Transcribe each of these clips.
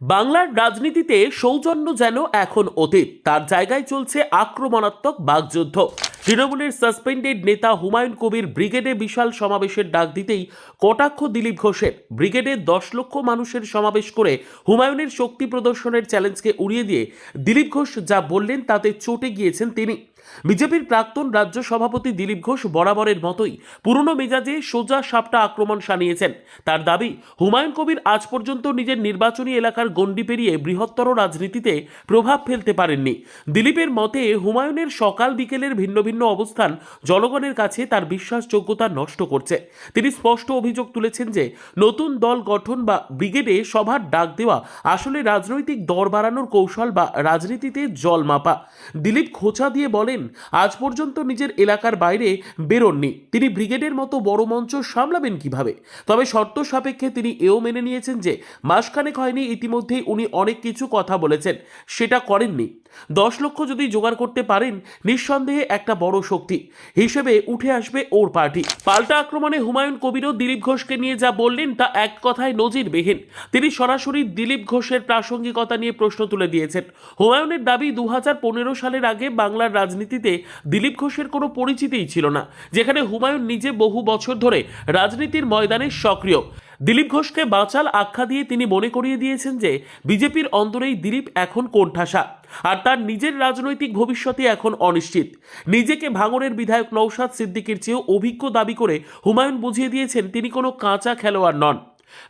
বাংলার রাজনীতিতে সৌজন্য যেন এখন অতীত, তার জায়গায় চলছে আক্রমণাত্মক বাগযুদ্ধ তৃণমূলের সাসপেন্ডেড নেতা হুমায়ুন কবির ব্রিগেডে বিশাল সমাবেশের ডাক দিতেই কটাক্ষ দিলীপ ঘোষের। ব্রিগেডে দশ লক্ষ মানুষের সমাবেশ করে হুমায়ুনের শক্তি প্রদর্শনের চ্যালেঞ্জকে উড়িয়ে দিয়ে দিলীপ ঘোষ যা বললেন তাতে চটে গিয়েছেন তিনি। বিজেপির প্রাক্তন রাজ্য সভাপতি দিলীপ ঘোষ বরাবরের মতোই পুরনো মেজাজে সোজা সাপটা আক্রমণ সানিয়েছেন তার দাবি, হুমায়ুন কবির আজ পর্যন্ত নিজের নির্বাচনী এলাকার গণ্ডি পেরিয়ে বৃহত্তর রাজনীতিতে প্রভাব ফেলতে পারেননি। দিলীপের মতে, হুমায়ুনের সকাল বিকেলের ভিন্ন ভিন্ন অবস্থান জনগণের কাছে তার বিশ্বাসযোগ্যতা নষ্ট করছে। তিনি স্পষ্ট অভিযোগ তুলেছেন যে, নতুন দল গঠন বা ব্রিগেডে সভার ডাক দেওয়া আসলে রাজনৈতিক দর বাড়ানোর কৌশল বা রাজনীতিতে জল মাপা। দিলীপ খোঁচা দিয়ে বলেন আজ পর্যন্ত নিজের এলাকার বাইরে বেরোননি। তিনি ব্রিগেডের মতো বড় মঞ্চ সামলাবেন কীভাবে? তবে শর্ত সাপেক্ষে তিনি এও মেনে নিয়েছেন যে, মাসখানেক হয়নি, ইতিমধ্যেই উনি অনেক কিছু কথা বলেছেন। সেটা করেননি। দশ লক্ষ যদি জোগাড় করতে পারেন, নিঃসন্দেহে একটা বড় শক্তি হিসেবে উঠে আসবে ওর পার্টি। পাল্টা আক্রমণে হুমায়ুন কবিরও দিলীপ ঘোষকে নিয়ে যা বললেন, তা এক কথায় নজিরবিহীন। তিনি সরাসরি দিলীপ ঘোষের প্রাসঙ্গিকতা নিয়ে প্রশ্ন তুলে দিয়েছেন। হুমায়ুনের দাবি দু হাজার পনেরো সালের আগে বাংলার রাজনীতিতে দিলীপ ঘোষের কোনো পরিচিতিই ছিল না, যেখানে হুমায়ুন নিজে বহু বছর ধরে রাজনীতির ময়দানে সক্রিয়। দিলীপ ঘোষকে বাঁচাল আখ্যা দিয়ে তিনি মনে করিয়ে দিয়েছেন যে, বিজেপির অন্তরেই দিলীপ এখন কোণঠাসা, আর তার নিজের রাজনৈতিক ভবিষ্যতে এখন অনিশ্চিত। নিজেকে ভাঙড়ের বিধায়ক নৌসাদ সিদ্দিকির চেয়েও অভিজ্ঞ দাবি করে হুমায়ুন বুঝিয়ে দিয়েছেন তিনি কোনো কাঁচা খেলোয়াড় নন।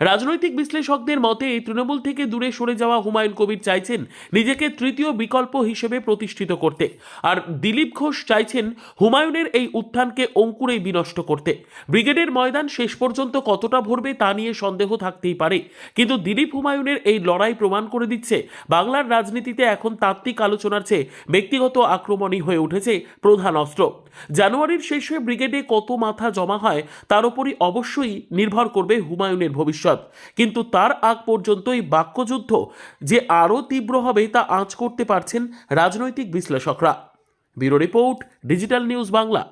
রাজনৈতিক বিশ্লেষকদের মতে, তৃণমূল থেকে দূরে সরে যাওয়া হুমায়ুন কবির চাইছেন নিজেকে তৃতীয় বিকল্প হিসেবে প্রতিষ্ঠিত করতে। আর দিলীপ ঘোষ চাইছেন হুমায়ুনের এই উত্থানকে অঙ্কুরেই বিনষ্ট করতে। ব্রিগেডের ময়দান শেষ পর্যন্ত কতটা ভরবে তা নিয়ে সন্দেহ থাকতেই পারে। কিন্তু দিলীপ হুমায়ুনের এই লড়াই প্রমাণ করে দিচ্ছে, বাংলার রাজনীতিতে এখন তাত্ত্বিক আলোচনার চেয়ে ব্যক্তিগত আক্রমণই হয়ে উঠেছে প্রধান অস্ত্র। জানুয়ারির শেষে ব্রিগেডে কত মাথা জমা হয়, তার উপরই অবশ্যই নির্ভর করবে হুমায়ুনের ভবিষ্যৎ। কিন্তু তার আগ পর্যন্ত এই বাক্যযুদ্ধ যে আরও তীব্র হবে তা আঁচ করতে পারছেন রাজনৈতিক বিশ্লেষকরা। Bureau report, digital news Bangla.